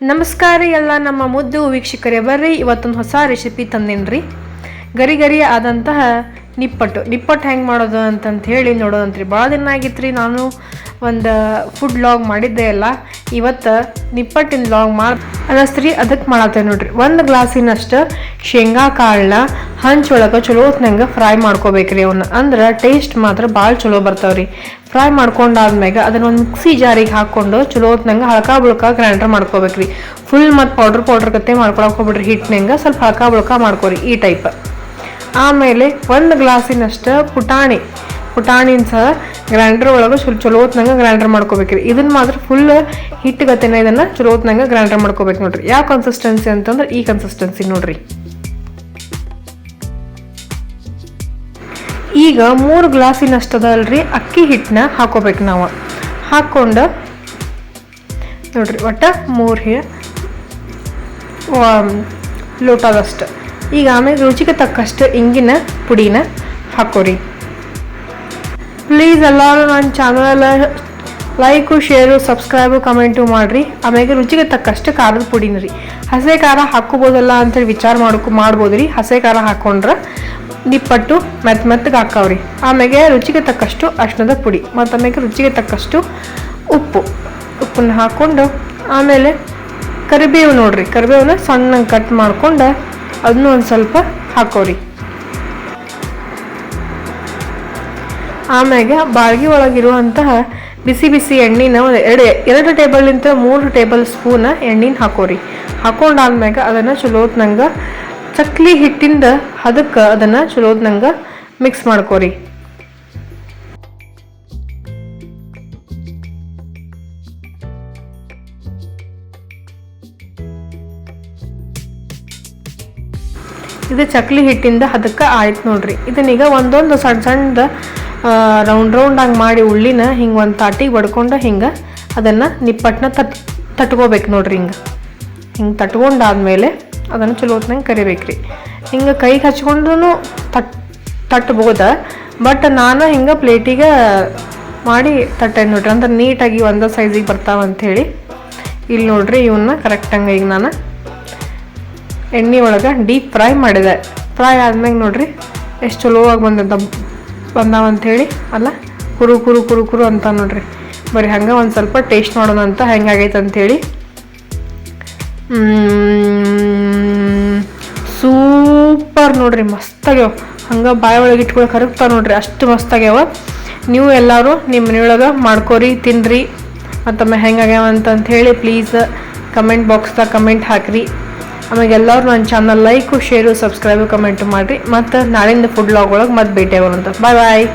ನಮಸ್ಕಾರ ಎಲ್ಲ ನಮ್ಮ ಮುದ್ದು ವೀಕ್ಷಕರೇ, ಬರ್ರಿ, ಇವತ್ತೊಂದು ಹೊಸ ರೆಸಿಪಿ ತಂದೇನ್ರಿ. ಗರಿ ಗರಿ ಆದಂತಹ ನಿಪ್ಪಟ್ಟು. ನಿಪ್ಪಟ್ಟು ಹೆಂಗೆ ಮಾಡೋದು ಅಂತಂತ ಹೇಳಿ ನೋಡೋದಂತ್ರಿ ಭಾಳ ದಿನ ಆಗಿತ್ರಿ ನಾನು ಒಂದು ಫುಡ್ ಲಾಗ್ ಮಾಡಿದ್ದೆ ಅಲ್ಲ. ಇವತ್ತು ನಿಪ್ಪಟ್ಟಿನ ಲಾಂಗ್ ಮಾಡಿ ಅನ್ನಿಸ್ತ್ರಿ ಅದಕ್ಕೆ ಮಾಡತ್ತೆ ನೋಡ್ರಿ. ಒಂದು ಗ್ಲಾಸಿನಷ್ಟು ಶೇಂಗಾ ಕಾಳನ್ನ ಹಂಚೊಳಗೆ ಚಲೋ ಹೊತ್ನಂಗೆ ಫ್ರೈ ಮಾಡ್ಕೋಬೇಕ್ರಿ ಅವನ್ನ ಅಂದ್ರೆ ಟೇಸ್ಟ್ ಮಾತ್ರ ಭಾಳ ಚಲೋ ಬರ್ತಾವ್ರಿ. ಫ್ರೈ ಮಾಡ್ಕೊಂಡಾದ್ಮ್ಯಾಗ ಅದನ್ನ ಒಂದು ಮಿಕ್ಸಿ ಜಾರಿಗೆ ಹಾಕ್ಕೊಂಡು ಚಲೋ ಹೊತ್ನಂಗೆ ಹಳಕ ಬುಳ್ಕ ಗ್ರೈಂಡರ್ ಮಾಡ್ಕೋಬೇಕ್ರಿ. ಫುಲ್ ಮತ್ತು ಪೌಡ್ರ್ ಪೌಡ್ರ್ ಕತೆ ಮಾಡ್ಕೊಳಕ್ಕೆ ಹೋಗ್ಬಿಡ್ರಿ. ಹಿಟ್ಟಿನಂಗೆ ಸ್ವಲ್ಪ ಹಳಕ ಬುಳ್ಕ ಮಾಡ್ಕೊರಿ ಈ ಟೈಪ್ ಆಮೇಲೆ ಒಂದು ಗ್ಲಾಸಿನಷ್ಟು ಪುಟಾಣಿ. ಪುಟಾಣಿನ ಸಹ ಗ್ರೈಂಡರ್ ಒಳಗೆ ಸ್ವಲ್ಪ ಚಲೋ ಹೊತ್ನಂಗೆ ಗ್ರೈಂಡರ್ ಮಾಡ್ಕೋಬೇಕ್ರಿ. ಇದನ್ನ ಮಾತ್ರ ಫುಲ್ ಹಿಟ್ಟುಗತೆನ ಇದನ್ನ ಚಲೋ ಹೊತ್ನಂಗೆ ಗ್ರೈಂಡರ್ ಮಾಡ್ಕೋಬೇಕು ನೋಡ್ರಿ. ಯಾವ ಕನ್ಸಿಸ್ಟೆನ್ಸಿ ಅಂತಂದ್ರೆ ಈ ಕನ್ಸಿಸ್ಟೆನ್ಸಿ ನೋಡ್ರಿ. ಈಗ ಮೂರು ಗ್ಲಾಸಿನಷ್ಟದ ಅಲ್ರಿ ಅಕ್ಕಿ ಹಿಟ್ಟನ್ನ ಹಾಕೋಬೇಕು ನಾವು. ಹಾಕ್ಕೊಂಡು ನೋಡ್ರಿ ಒಟ್ಟು ಮೂರು ಹಿ ಲೋಟದಷ್ಟು. ಈಗ ಆಮೇಲೆ ರುಚಿಗೆ ತಕ್ಕಷ್ಟು ಇಂಗಿನ ಪುಡಿನ ಹಾಕೋರಿ. ಪ್ಲೀಸ್ ಎಲ್ಲರೂ ನನ್ನ channel like share subscribe comment ಮಾಡಿರಿ. ಆಮೇಲೆ ರುಚಿಗೆ ತಕ್ಕಷ್ಟು ಖಾರದ ಪುಡಿನ ರೀ. ಹಸೆ ಖಾರ ಹಾಕೋಬೋದಲ್ಲ ಅಂತೇಳಿ ವಿಚಾರ ಮಾಡ್ಕೊ ಮಾಡ್ಬೋದು ರೀ ಹಸೆ ಖಾರ ಹಾಕ್ಕೊಂಡ್ರೆ ನಿಪ್ಪಟ್ಟು ಮೆತ್ತ ಮೆತ್ತಗೆ ಹಾಕಾವ್ರಿ. ಆಮೇಲೆ ರುಚಿಗೆ ತಕ್ಕಷ್ಟು ಅಷ್ಟದ ಪುಡಿ. ಮತ್ತು ಆಮೇಲೆ ರುಚಿಗೆ ತಕ್ಕಷ್ಟು ಉಪ್ಪು. ಉಪ್ಪನ್ನ ಹಾಕ್ಕೊಂಡು ಆಮೇಲೆ ಕರಿಬೇವು ನೋಡ್ರಿ. ಕರಿಬೇವನ್ನ ಸಣ್ಣಗೆ ಕಟ್ ಮಾಡ್ಕೊಂಡು ಅದನ್ನು ಒಂದು ಸ್ವಲ್ಪ ಹಾಕೋರಿ ಆಮ್ಯಾಗೆ ಬಾಳ್ಗಿ ಒಳಗಿರುವಂತಹ ಬಿಸಿ ಬಿಸಿ ಎಣ್ಣೆನ ಒಂದು ಎರಡು ಎರಡು ಟೇಬಲ್ನಿಂದ ಮೂರು ಟೇಬಲ್ ಸ್ಪೂನ್ ಎಣ್ಣೆನ ಹಾಕೋರಿ. ಹಾಕೊಂಡಾದ್ಮ್ಯಾಗ ಅದನ್ನು ಚಲೋತ್ನಂಗೆ ಚಕ್ಲಿ ಹಿಟ್ಟಿಂದ ಅದಕ್ಕೆ ಅದನ್ನು ಚಲೋತ್ನಂಗೆ ಮಿಕ್ಸ್ ಮಾಡ್ಕೋರಿ. ಇದು ಚಕ್ಲಿ ಹಿಟ್ಟಿಂದ ಅದಕ್ಕೆ ಆಯ್ತು ನೋಡ್ರಿ. ಇದನ್ನೀಗ ಒಂದೊಂದು ಸಣ್ಣ ಸಣ್ಣದ ರೌಂಡ್ ರೌಂಡಾಗಿ ಮಾಡಿ ಉಳ್ಳಿನ ಹಿಂಗೆ ಒಂದು ತಾಟಿಗೆ ಬಡ್ಕೊಂಡು ಹಿಂಗೆ ಅದನ್ನು ನಿಪ್ಪಟ್ಟನ್ನ ತಟ್, ತಟ್ಕೋಬೇಕು ನೋಡ್ರಿ ಹಿಂಗೆ. ಹಿಂಗೆ ತಟ್ಕೊಂಡಾದ್ಮೇಲೆ ಅದನ್ನು ಚಲೋ ಹೊತ್ನಂಗೆ ರೀ ಹಿಂಗೆ ಕೈಗೆ ಹಚ್ಕೊಂಡ್ರೂ ತಟ್, ತಟ್ಬೋದ, ಬಟ್ ನಾನು ಹಿಂಗೆ ಪ್ಲೇಟಿಗೆ ಮಾಡಿ ತಟ್ಟೆ ನೋಡ್ರಿ. ಅಂದ್ರೆ ನೀಟಾಗಿ ಒಂದೇ ಸೈಜಿಗೆ ಬರ್ತಾವ ಅಂಥೇಳಿ ಇಲ್ಲಿ ನೋಡ್ರಿ ಇವನ್ನ ಕರೆಕ್ಟಂಗೆ ಈಗ ನಾನು ಎಣ್ಣೆ ಒಳಗೆ ಡೀಪ್ ಫ್ರೈ ಮಾಡಿದೆ. ಫ್ರೈ ಆದ್ಮೇಲೆ ನೋಡ್ರಿ ಎಷ್ಟು ಚಲೋವಾಗಿ ಬಂದದ ಬಂದಾವ ಅಂಥೇಳಿ ಅಲ್ಲ? ಕುರು ಕುರು ಕುರು ಕುರು ಅಂತ ನೋಡ್ರಿ. ಬರೀ ಹಂಗೆ ಒಂದು ಸ್ವಲ್ಪ ಟೇಸ್ಟ್ ಮಾಡೋಣ ಅಂತ ಹೆಂಗಾಗೈತೆ ಅಂಥೇಳಿ ಸೂಪರ್ ನೋಡ್ರಿ, ಮಸ್ತಾಗ್ಯಾವ. ಹಂಗೆ ಬಾಯಿ ಒಳಗೆ ಇಟ್ಕೊಳಕ್ಕೆ ಕರಗ್ತಾವೆ ನೋಡ್ರಿ, ಅಷ್ಟು ಮಸ್ತಾಗ್ಯಾವ. ನೀವು ಎಲ್ಲರೂ ನಿಮ್ಮ ಮನೆಯೊಳಗೆ ಮಾಡ್ಕೊರಿ ತಿನ್ನಿರಿ ಮತ್ತೊಮ್ಮೆ ಹೆಂಗಾಗ್ಯಾವ ಅಂತ ಹೇಳಿ ಪ್ಲೀಸ್ ಕಮೆಂಟ್ ಬಾಕ್ಸ್ದಾಗ ಕಮೆಂಟ್ ಹಾಕಿರಿ. ಆಮೇಲೆ ಎಲ್ಲರೂ ನನ್ನ channel like share subscribe comment ಮಾಡಿರಿ. ಮತ್ತು ನಾಳಿಂದ ಫುಡ್ ಲಾಗ್ ಒಳಗೆ ಮತ್ತೆ ಭೇಟಿ ಆಗೋಣಂತ. ಬಾಯ್ ಬಾಯ್